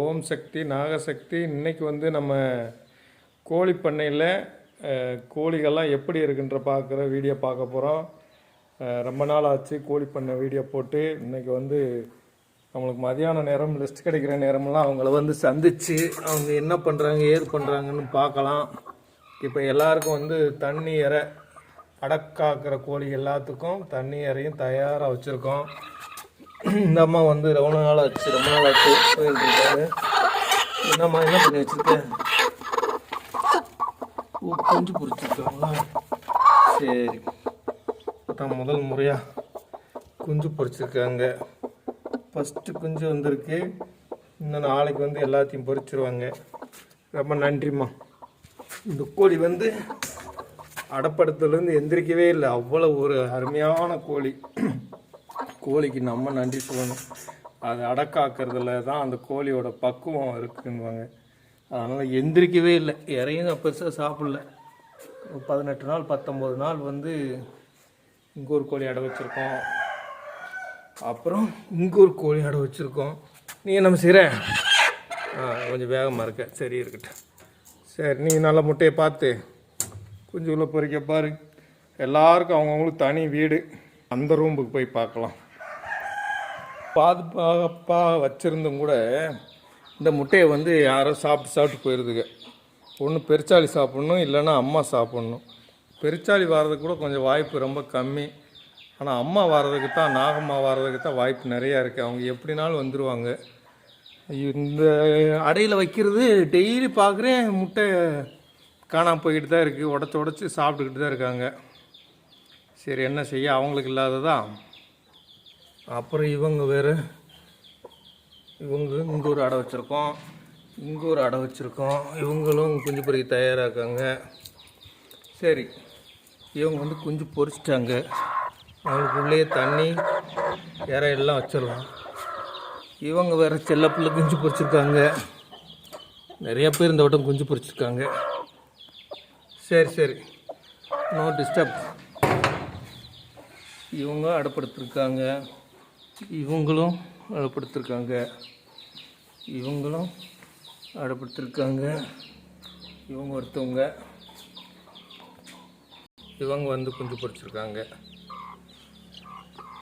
ஓம் சக்தி நாகசக்தி இன்றைக்கி வந்து நம்ம கோழி பண்ணையில் கோழிகள்லாம் எப்படி இருக்குன்ற பார்க்குற வீடியோ பார்க்க போகிறோம் ரொம்ப நாள் ஆச்சு கோழி பண்ணை வீடியோ போட்டு. இன்னைக்கு வந்து நம்மளுக்கு மதியான நேரம் லிஸ்ட் கிடைக்கிற நேரமெல்லாம் அவங்கள வந்து சந்தித்து அவங்க என்ன பண்ணுறாங்க ஏது பண்ணுறாங்கன்னு பார்க்கலாம். இப்போ எல்லாருக்கும் வந்து தண்ணி இறை அடக்காக்கிற கோழி எல்லாத்துக்கும் தண்ணி இறையும் தயாராக வச்சுருக்கோம். இந்த அம்மா வந்து ரொம்ப நாள் ஆச்சு ரொம்ப நாள் ஆச்சு. போயிட்டு இருக்காரு. என்னம்மா என்ன பண்ணி வச்சிருக்க? ஓ குஞ்சு பொறிச்சிருக்காங்களா சரி. அதான் முதல் முறையாக குஞ்சு பொறிச்சிருக்காங்க ஃபஸ்ட்டு குஞ்சு வந்திருக்கு. இன்னும் நாளைக்கு வந்து எல்லாத்தையும் பொறிச்சிருவாங்க ரொம்ப நன்றிம்மா. இந்த கோழி வந்து அடப்படத்துலேருந்து எந்திரிக்கவே இல்லை. அவ்வளோ ஒரு அருமையான கோழி. கோழிக்கு நம்ம நன்றி சொல்லணும். அது அடக்காக்குறதுல தான் அந்த கோழியோட பக்குவம் இருக்குன்னுவாங்க. அதனால் எந்திரிக்கவே இல்லை. இறையும் நான் பெருசாக சாப்பிடல. ஒரு பதினெட்டு நாள் பத்தொம்போது நாள் வந்து இங்கே ஒரு கோழி அடை வச்சுருக்கோம். அப்புறம் இங்கே ஒரு கோழி அடை வச்சுருக்கோம். நீ என்ன செய்கிற ஆ கொஞ்சம் வேகமாக இருக்க. சரி இருக்கட்டும். சரி நீ நல்ல முட்டையை பார்த்து குஞ்சுக்குள்ளே பொறிக்க பாரு. எல்லாருக்கும் அவங்கவுங்களுக்கு தனி வீடு. அந்த ரூமுக்கு போய் பார்க்கலாம். பாதுகாப்பாக வச்சுருந்தும் கூட இந்த முட்டையை வந்து யாரோ சாப்பிட்டு சாப்பிட்டு போயிடுதுங்க ஒன்று பெருச்சாளி சாப்பிட்ணும் இல்லைன்னா அம்மா சாப்பிட்ணும். பெருச்சாளி வர்றதுக்கு கூட கொஞ்சம் வாய்ப்பு ரொம்ப கம்மி. ஆனால் அம்மா வர்றதுக்கு தான் நாகம்மா வர்றதுக்கு தான் வாய்ப்பு நிறையா இருக்குது அவங்க எப்படினாலும் வந்துடுவாங்க இந்த அடையில் வைக்கிறது டெய்லி பார்க்குறேன் முட்டை காணாமல் போய்கிட்டு தான் இருக்குது உடச்சி உடச்சி சாப்பிட்டுக்கிட்டு தான் இருக்காங்க. சரி என்ன செய்ய? அவங்களுக்கு இல்லாததான் அப்புறம் இவங்க வேறு இவங்க இங்கே ஒரு அடை வச்சுருக்கோம் இங்கே ஒரு அடை வச்சுருக்கோம். இவங்களும் குஞ்சு பொறிக்க தயாராக்காங்க. சரி இவங்க வந்து குஞ்சு பொறிச்சிட்டாங்க. அவங்களுக்குள்ளேயே தண்ணி இற எல்லாம் வச்சிடலாம். இவங்க வேறு செல்லப்பிள்ளை குஞ்சு பொறிச்சிருக்காங்க. நிறைய பேர் இந்த வட்டம் குஞ்சு பொறிச்சிருக்காங்க. சரி சரி. நோ டிஸ்டர்ப் இவங்க அடப்படுத்திருக்காங்க இவங்களும் அடப்படுத்திருக்காங்க. இவங்களும் அடப்படுத்திருக்காங்க. இவங்க ஒருத்தவங்க இவங்க வந்து குஞ்சு பொறிச்சிருக்காங்க